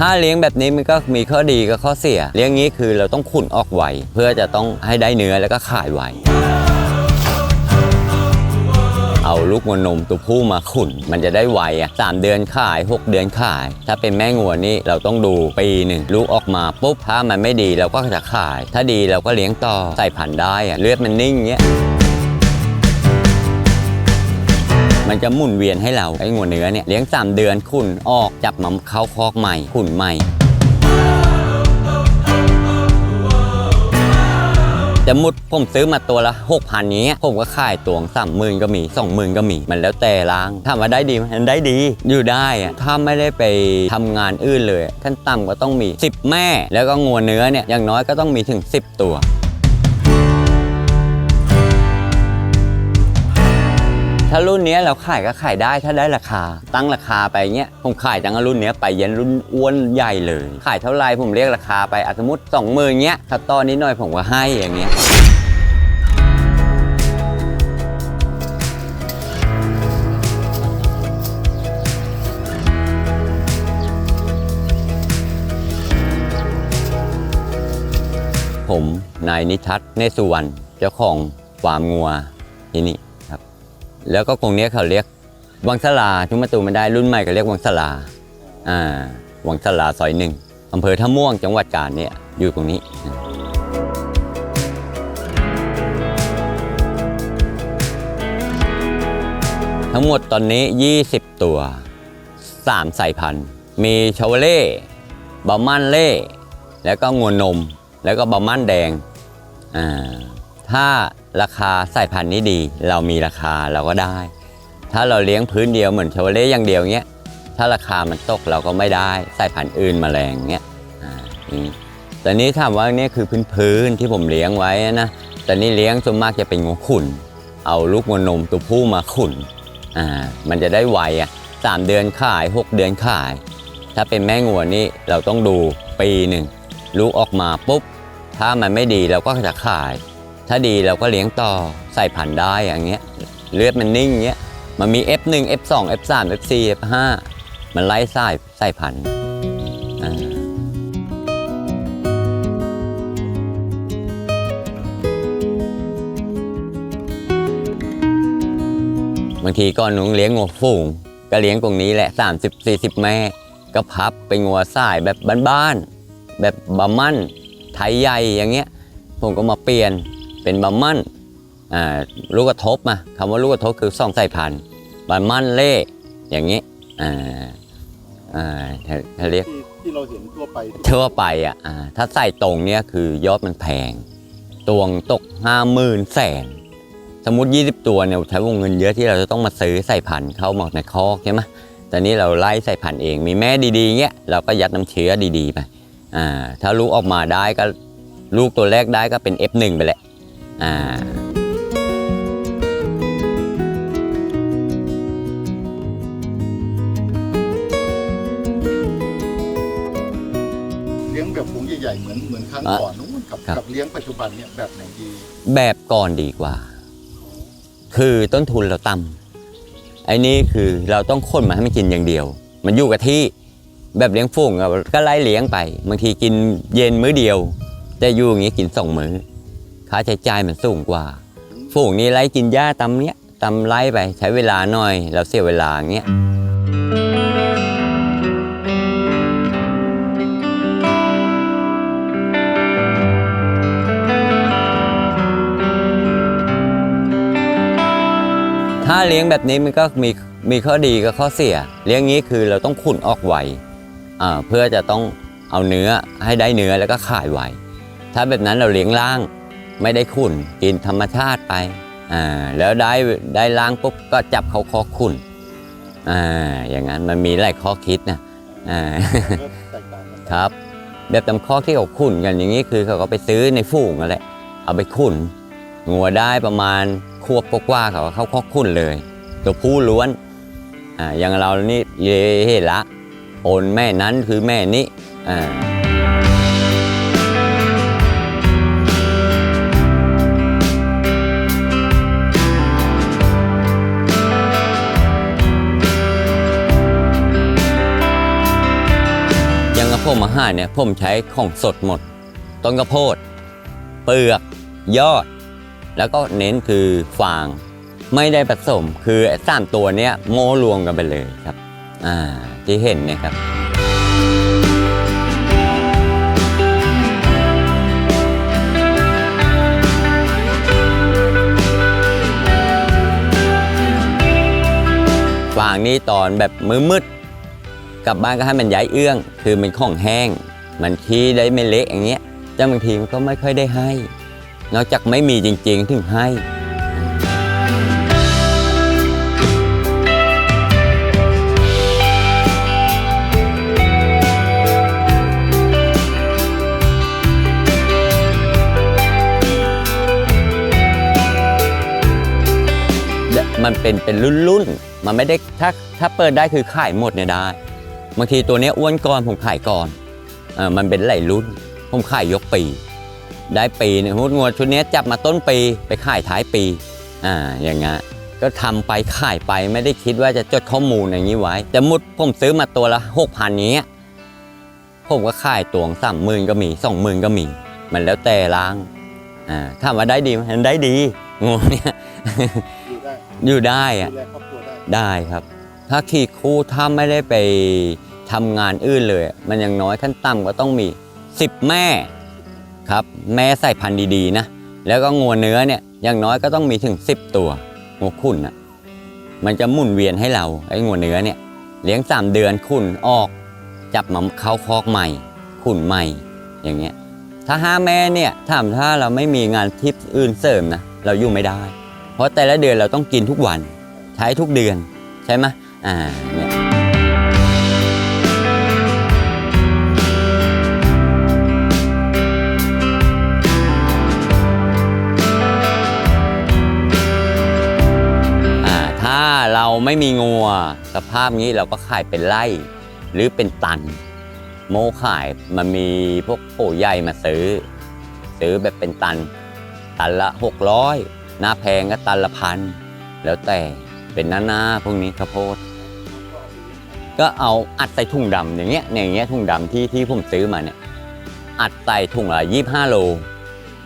ถ้าเลี้ยงแบบนี้มันก็มีข้อดีกับข้อเสีย เลี้ยงงี้คือเราต้องขุนออกไวเพื่อจะต้องให้ได้เนื้อแล้วก็ขายไวเอาลูกงัวนมตัวผู้มาขุนมันจะได้ไวอะสามเดือนขาย 6 เดือนขาย ถ้าเป็นแม่งัวนี่เราต้องดูปีหนึ่งลูกออกมาปุ๊บถ้ามันไม่ดีเราก็จะขาย ถ้าดีเราก็เลี้ยงต่อใส่พันได้อะเลือดมันนิ่งเงี้ย มันจะหมุนเวียนให้เราไอ้งัวเนื้อเนี่ยเลี้ยง 3 เดือนขุนออกจับมาเข้าคอกใหม่ขุนใหม่จะมุดผมซื้อมาตัวละหกพันนี้ผมก็ขายตัวสามหมื่นก็มีสองหมื่นก็มี มันแล้วแต่ล้างถามว่าได้ดีไหมมันได้ดี อยู่ได้อะถ้าไม่ได้ไปทำงานอื่นเลยขั้นต่ำก็ต้องมี 10 แม่ แล้วก็งัวเนื้อเนี่ยอย่างน้อยก็ต้องมีถึง 10 ตัว ถ้ารุ่นนี้เราขายก็ขายได้ถ้าได้ราคา ตั้งราคาไปเงี้ยผมขายตั้งรุ่นนี้ไปยันรุ่นอ้วนใหญ่เลย ขายเท่าไรผมเรียกราคาไปอะสมมติสองหมื่นเงี้ยถ้าตอนนี้หน่อยผมก็ให้อย่างเงี้ยผมนายนิทัศน์เนสุวรรณเจ้าของฟาร์มงัวที่นี่ แล้วก็ตรงเนี้ยเขาเรียกวังสลาทุกมาตูไม่ได้รุ่นใหม่ก็เรียกวังสลาอ่าวังสลาซอยหนึ่งอำเภอท่าม่วงจังหวัดกาญเนี่ยอยู่ตรงนี้ทั้งหมดตอนนี้ 20 ตัว 3 สายพันธุ์ มีชาวเล่บามันเล่ แล้วก็งวนนม แล้วก็บามันแดง อ่า ถ้า ราคาสายพันธุ์นี้ดี เรามีราคาเราก็ได้ ถ้าเราเลี้ยงพื้นเดียวเหมือนชาวเล่อย่างเดียวเงี้ยถ้าราคามันตกเราก็ไม่ได้สายพันธุ์อื่นมาแรงเงี้ยอ่านี่แต่นี้ถามว่าเนี่ยคือพื้นพื้นที่ผมเลี้ยงไว้นะแต่นี่เลี้ยงส่วนมากจะเป็นงูขุนเอาลูกงวนมตัวผู้มาขุนอ่ามันจะได้ไวอะสามเดือนขาย 6 เดือนขาย ถ้าเป็นแม่งัวนี่เราต้องดูปีหนึ่งลูกออกมาปุ๊บ ถ้ามันไม่ดีเราก็จะขาย ถ้าดีเราก็เลี้ยงต่อใส่พันได้อย่างเงี้ยเลือดมันนิ่งเงี้ยมันมี F1 F2 F3 F4 F5 มันไล่สายใส่พันธุ์บางทีก่อนหนูเลี้ยงงัวฝูง ก็เลี้ยงตรงนี้แหละ 30 40 แม่ ก็พับไปงัวสายแบบบ้านๆแบบบะมั่นไทยใหญ่อย่างเงี้ย ผมก็มาเปลี่ยน เป็นบะมั่นอ่าลูกกระทบมาคำว่าลูกกระทบคือสองสายพันธุ์บะมั่นเล่อย่างงี้อ่าอ่าถ้าถ้าเรียกที่ที่เราเห็นทั่วไปที่ทั่วไปอะอ่าถ้าใส่ตรงเนี้ยคือยอดมันแพงตวงตกห้าหมื่นแสนสมมติ 20 ตัวเนี่ยใช้วงเงินเยอะที่เราจะต้องมาซื้อใส่พันธุ์เข้ามาในคอกใช่ไหมแต่นี้เราไล่ใส่พันธุ์เองมีแม่ดีๆเงี้ยเราก็ยัดน้ำเชื้อดีๆไปอ่าถ้าลูกออกมาได้ก็ลูกตัวแรกได้ก็เป็น F1 ไปแหละ อ่าเลี้ยงแบบฝูงใหญ่ๆเหมือนเหมือนครั้งอะก่อนนู้นกับครับกับเลี้ยงปัจจุบันเนี่ยแบบไหนดี แบบก่อนดีกว่า คือต้นทุนเราต่ำไอ้นี่คือเราต้องค้นมาให้มันกินอย่างเดียว มันอยู่กับที่แบบเลี้ยงฝูงอะก็ไล่เลี้ยงไป บางทีกินเย็นมื้อเดียว แต่อยู่อย่างนี้กินสองมื้อ ค่าใช้จ่ายมันสูงกว่าฝูงนี้ไล่กินหญ้าตำเนี้ยตำไล่ไปใช้เวลาหน่อยเราเสียเวลาเงี้ยถ้าเลี้ยงแบบนี้มันก็มีมีข้อดีกับข้อเสีย เลี้ยงงี้คือเราต้องขุนออกไวอ่าเพื่อจะต้องเอาเนื้อให้ได้เนื้อแล้วก็ขายไวถ้าแบบนั้นเราเลี้ยงล่าง ไม่ได้ขุนกินธรรมชาติไปอ่าแล้วได้ได้ล่างปุ๊บก็จับเขาคอขุนอ่าอย่างนั้นมันมีหลายข้อคิดนะอ่าครับ แบบตำคอกที่เขาขุ่นกันอย่างนี้คือเขาก็ไปซื้อในฝูงนั่นแหละเอาไปขุ่นงัวได้ประมาณควบกว่าเขาเข้าคอกขุ่นเลย ตัวผู้ล้วนอ่าอย่างเรานี่เยเห็นละโอนแม่นั้นคือแม่นี้อ่า ผมอาหาเนี่ยผมใช้ของสดหมด ต้นกระโพด เปลือก ยอด แล้วก็เน้นคือฟาง ไม่ได้ผสมคือไอ้สามตัวเนี้ยโมรวมกันไปเลยครับ อ่าที่เห็นเนี่ยครับฟางนี่ตอนแบบมือมืด กลับบ้านก็ให้มันย้ายเอื้อง คือมันของแห้ง มันขี้ได้ไม่เละอย่างเงี้ยแต่บางทีมันก็ไม่ค่อยได้ให้ นอกจากไม่มีจริงๆถึงให้มันเป็นเป็นรุ่นรุ่นๆมันไม่ได้ถ้าถ้าเปิดได้คือขายหมดเนี่ยได้ บางทีตัวเนี้ยอ้วนก่อนผมขายก่อนเออมันเป็นหลายรุ่น ผมขายยกปี ได้ปีหนึงสมมุดงวดชุดเนี้ยจับมาต้นปีไปขายท้ายปีอ่าอย่างเงี้ยก็ทำไปขายไปไม่ได้คิดว่าจะจดข้อมูลอย่างนี้ไว้ แต่มุดผมซื้อมาตัวละหกพันนี้ยผมก็ขายตัวสามหมื่นก็มีสองหมื่นก็มี มันแล้วแต่ล้างอ่าถามว่าได้ดีไหมมันได้ดีงูเนี่ยอยู่ได้อยู่ได้อะดูแลครอบครัวได้ได้ครับ ถ้าขี่คู่ถ้าไม่ได้ไป ทำงานอื่นเลย มันยังน้อยขั้นต่ำก็ต้องมี 10 แม่ครับแม่ใส่พันธุ์ดีๆนะแล้วก็งัวเนื้อเนี่ยอย่างน้อยก็ต้องมีถึง 10 ตัวงัวขุนอะมันจะหมุนเวียนให้เราไอ้งัวเนื้อเนี่ยเลี้ยง 3 เดือนขุนออก จับมาเข้าคอกใหม่ ขุนใหม่อย่างเงี้ยถ้าห้าแม่เนี่ยถามถ้าเราไม่มีงานทิปอื่นเสริมนะเราอยู่ไม่ได้ เพราะแต่ละเดือนเราต้องกินทุกวัน ใช้ทุกเดือนใช่ไหมอ่าเนี่ย ไม่มีงัว สภาพนี้เราก็ขายเป็นไร่ หรือเป็นตัน โมขายมันมีพวกโผใหญ่มาซื้อ ซื้อแบบเป็นตัน ตันละ 600 หน้าแพงก็ตันละพัน แล้วแต่เป็นหน้าหน้าๆพวกนี้ข้าวโพด ก็เอาอัดใส่ถุงดำอย่างเงี้ยเนี่ยอย่างเงี้ยถุงดำที่ที่ผมซื้อมาเนี่ยอัดใส่ถุงละยี่ห้าโล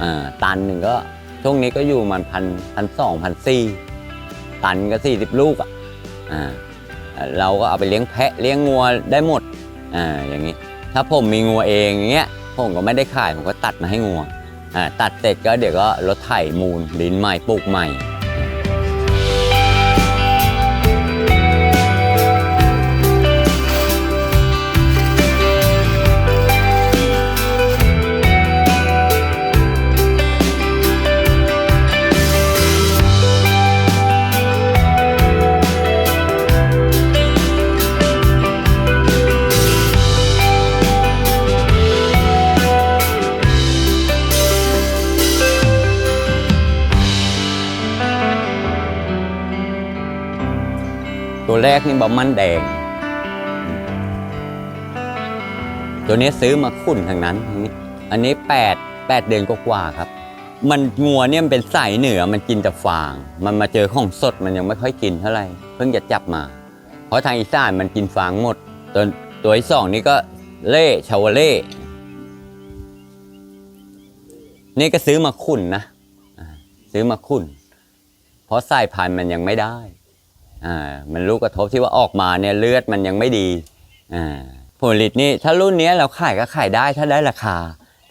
อ่าตันหนึ่งก็ช่วงนี้ก็อยู่มันพันพันสองพันสี่ตันก็สี่สิบลูกอะอ่า เราก็เอาไปเลี้ยงแพะเลี้ยงงัวได้หมดอ่าอย่างนี้ ถ้าผมมีงัวเองอย่างเงี้ยผมก็ไม่ได้ขายผมก็ตัดมาให้งัวอ่าตัดเสร็จก็เดี๋ยวก็รถไถมูลดินใหม่ปลูกใหม่ ตัวแรกนี่บะมันแดง ตัวนี้ซื้อมาขุ่นทางนั้นทางนี้อันนี้8 8เดือนกว่าครับ มันงัวเนี่ยมันเป็นสายเหนือมันกินแต่ฟาง มันมาเจอของสดมันยังไม่ค่อยกินเท่าไหร่เพิ่งจะจับมา เพราะทางอีสานมันกินฟางหมด ตัวตัวที่สองนี่ก็เล่ชาวาเล่ นี่ก็ซื้อมาขุ่นนะซื้อมาขุ่นเพราะสายพันธุ์มันยังไม่ได้ อ่ามันลูกกระทบที่ว่าออกมาเนี่ยเลือดมันยังไม่ดีอ่าผลผลิตนี่ถ้ารุ่นนี้เราขายก็ขายได้ถ้าได้ราคา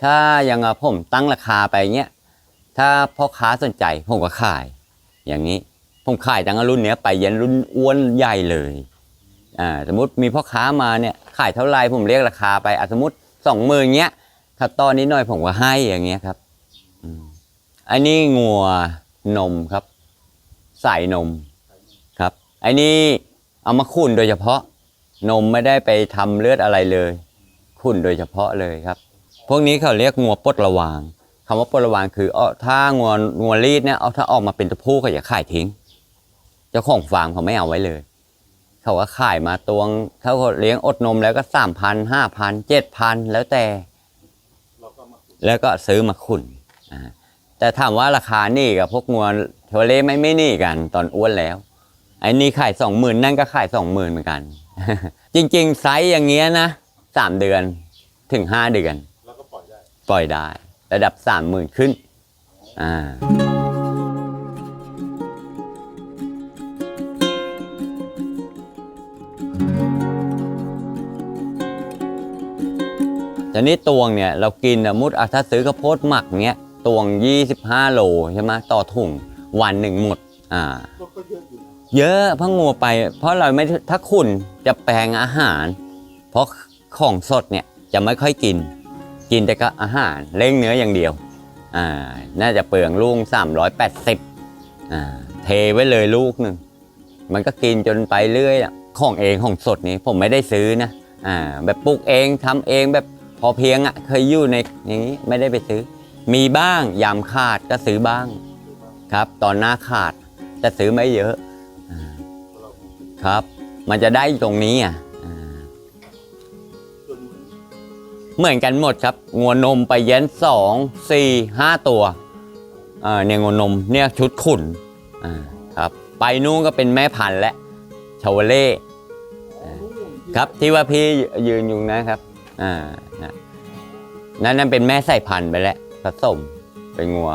ถ้ายังผมตั้งราคาไปเงี้ยถ้าพ่อค้าสนใจผมก็ขาย อย่างนี้ผมขายตั้งแต่รุ่นนี้ไปยันรุ่นอ้วนใหญ่เลยอ่าสมมติมีพ่อค้ามาเนี่ยขายเท่าไรผมเรียกราคาไปอะสมมติสองหมื่นเงี้ยถ้าตอนนี้หน่อยผมก็ให้อย่างเงี้ยครับอันนี้งัวนมครับ ใส่นม ไอ้นี่เอามาขุ่นโดยเฉพาะ นมไม่ได้ไปทำเลือดอะไรเลยขุ่นโดยเฉพาะเลยครับ พวกนี้เขาเรียกงัวปลดระวางคำว่าปลดระวางคืออ้อถ้างัวงัวรีดเนี่ยเอาถ้าออกมาเป็นตัวผู้ก็อย่าขายทิ้ง เจ้าของฟาร์มเขาไม่เอาไว้เลย เขาก็ขายมาตวงเขาก็เลี้ยงอดนมแล้วก็สามพันห้าพันเจ็ดพันแล้วแต่ แล้วก็ซื้อมาขุ่นแต่ถามว่าราคานี่กับพวกงัวเทวเลไม่ไม่นี่กันตอนอ้วนแล้ว ไอ้นี่ขายสองหมื่นนั่นก็ขายสองหมื่นเหมือนกัน จริง ๆ ไซส์อย่างเงี้ยนะสามเดือนถึง5เดือน แล้วก็ปล่อยได้ ปล่อยได้ ระดับ30,000ขึ้น อ่าต่นี่ตวงเนี่ยเรากินสมมุติอะถ้าซื้อข้าวโพดหมักเนี้ยตวง 25 โลใช่ไหมต่อถุงวันหนึ่งหมด อ่าก็ก็ เยอะเพราะงัวไป เพราะเราไม่ถ้าขุนจะแปลงอาหาร เพราะของสดเนี่ยจะไม่ค่อยกิน กินแต่ก็อาหารเล้งเนื้ออย่างเดียวอ่าน่าจะเปลืองลูก380อ่าเทไว้เลยลูกหนึ่งมันก็กินจนไปเรื่อยอะของเองของสดนี้ผมไม่ได้ซื้อนะอ่าแบบปลูกเองทำเองแบบพอเพียงอะ่ะเคยอยู่ในอย่างนี้ไม่ได้ไปซื้อ มีบ้างยามขาดก็ซื้อบ้างครับ ตอนหน้าขาดแต่ซื้อไม่เยอะ ครับ มันจะได้ตรงนี้อะเหมือนกันหมดครับงัวนมไปเย็นสองสี่ห้าตัวเนี่ยงัวนมเนี่ยชุดขุนครับ ไปนู่นก็เป็นแม่พันธุ์และชาวเล่ครับที่ว่าพี่ยืนอยู่นะครับอ่านะนั่นนั่นเป็นแม่ใส่พันธุ์ไปแล้วผสมเป็นงัว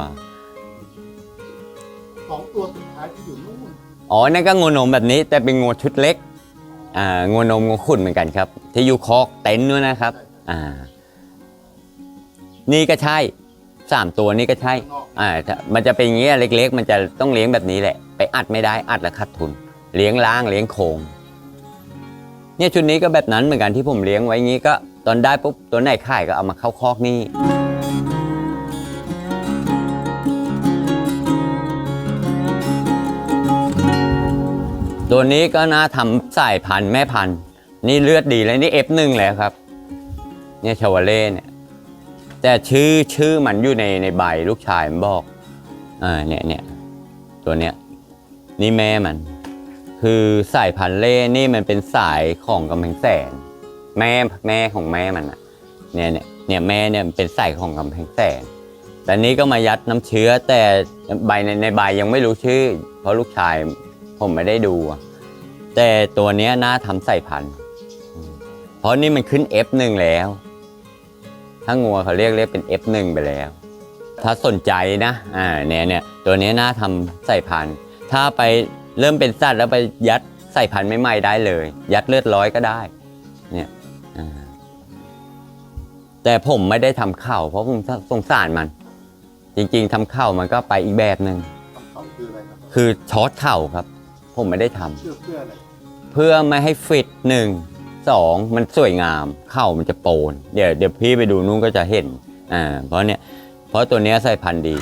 สองตัวสุดท้ายที่อยู่นู่น อ๋อนั่นก็งูนมแบบนี้แต่เป็นงูชุดเล็กอ่างูนมงูขุ่นเหมือนกันครับ ที่อยู่คอกเต็นท์ด้วยนะครับอ่านี่ก็ใช่สามตัวนี่ก็ใช่อ่าถ้ามันจะเป็นอย่างเงี้ยเล็ก ๆ มันจะต้องเลี้ยงแบบนี้แหละ ไปอัดไม่ได้อัดแล้วขาดทุน เลี้ยงล้างเลี้ยงโคงเนี่ยชุดนี้ก็แบบนั้นเหมือนกันที่ผมเลี้ยงไว้งี้ก็ตอนได้ปุ๊บตัวไหนขายก็เอามาเข้าคอกนี่ ตัวนี้ก็น่าทำสายพันธุ์แม่พันธุ์นี่เลือดดีเลยนี่ F1 แล้วครับ เนี่ยชาวาเล่เนี่ย แต่ชื่อชื่อมันอยู่ในในใบลูกชายมันบอกอ่าเนี่ยเนี่ยตัวเนี้ยนี่แม่มัน คือสายพันธุ์เล่นี่มันเป็นสายของกำแพงแสน แม่แม่ของแม่มันอะเนี่ยเนี่ยเนี่ยแม่เนี่ยเป็นสายของกำแพงแสนแต่นี้ก็มายัดน้ำเชื้อแต่ใบในในใบยังไม่รู้ชื่อ เพราะลูกชาย ผมไม่ได้ดูอะแต่ตัวเนี้ยน่าทำใส่พันธุ์อืมเพราะนี่มันขึ้น F1 แล้ว ถ้างัวเขาเรียกเรียกเป็น F1 ไปแล้ว ถ้าสนใจนะอ่าเนี่ยเนี่ยตัวเนี้ยน่าทำใส่พันธุ์ถ้าไปเริ่มเป็นสัตว์แล้วไปยัดใส่พันธุ์ใหม่ๆได้เลย ยัดเลือดร้อยก็ได้ เนี่ยอ่าแต่ผมไม่ได้ทำข้าวเพราะผมสงสารมัน จริง ๆทำข้าวมันก็ไปอีกแบบหนึ่งคำเขาคืออะไรครับคือช็อตเข่าครับ ผมไม่ได้ทำเชื่อเพื่ออะไรเพื่อไม่ให้ฟิตหนึ่งสองมันสวยงามเข่ามันจะโปนเดี๋ยวเดี๋ยวพี่ไปดูนู้นก็จะเห็นอ่าเพราะเนี่ยเพราะตัวเนี้ยใส่พันธุ์ดี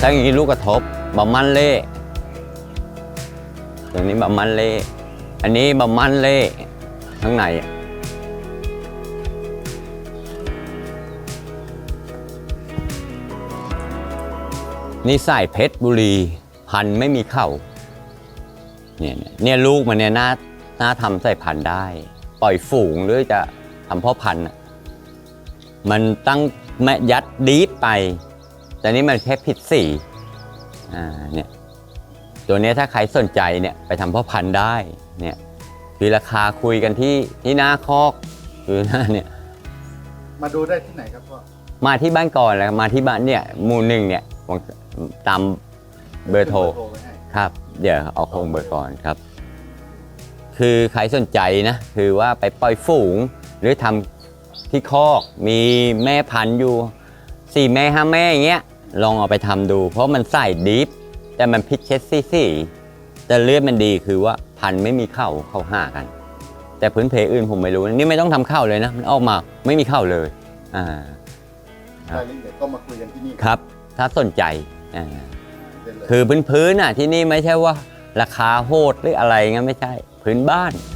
ถ้าอย่างนี้ลูกกระทบบะมันเล่ตัวนี้บะมันเล่อันนี้บะมันเล่ ข้างในนี่ใส่เพชรบุรี พันไม่มีเข่าเนี่ยเนี่ยลูกมันเนี่ยน่าน่าทำใส่พันได้ ปล่อยฝูงหรือจะทำพ่อพันธุ์มันตั้งแม่ยัดดีฟไป แต่นี่มันแค่ผิดสีอ่าเนี่ยตัวนี้ถ้าใครสนใจเนี่ยไปทำพ่อพันธุ์ได้เนี่ย คือราคาคุยกันที่ที่หน้าคอกคือหน้าเนี่ย มาดูได้ที่ไหนครับพ่อมาที่บ้านก่อนแล้วมาที่บ้านเนี่ยหมู่หนึ่งเนี่ยตามเบอร์โทรโทรไว้ให้ครับ เดี๋ยวเอาคงเบอร์ก่อนครับ คือใครสนใจนะ คือว่าไปปล่อยฝูง หรือทำที่คอกมีแม่พันธุ์อยู่สี่แม่ห้าแม่อย่างเงี้ยลองเอาไปทำดู เพราะมันใส่ดิฟแต่มันพิชเชสซี่สี่แต่เลือดมันดีคือว่า พันธุ์ไม่มีเข้าเข้าห้ากัน แต่พื้นเพอื่นผมไม่รู้นะนี่ไม่ต้องทำเข้าเลยนะมันออกมาไม่มีเข้าเลยอ่าครับรายละเอียดก็มาคุยกันที่นี่ครับ ถ้าสนใจอ่าได้เลยคือพื้นพื้นๆอะที่นี่ไม่ใช่ว่าราคาโหดหรืออะไรงั้นไม่ใช่ พื้นบ้านค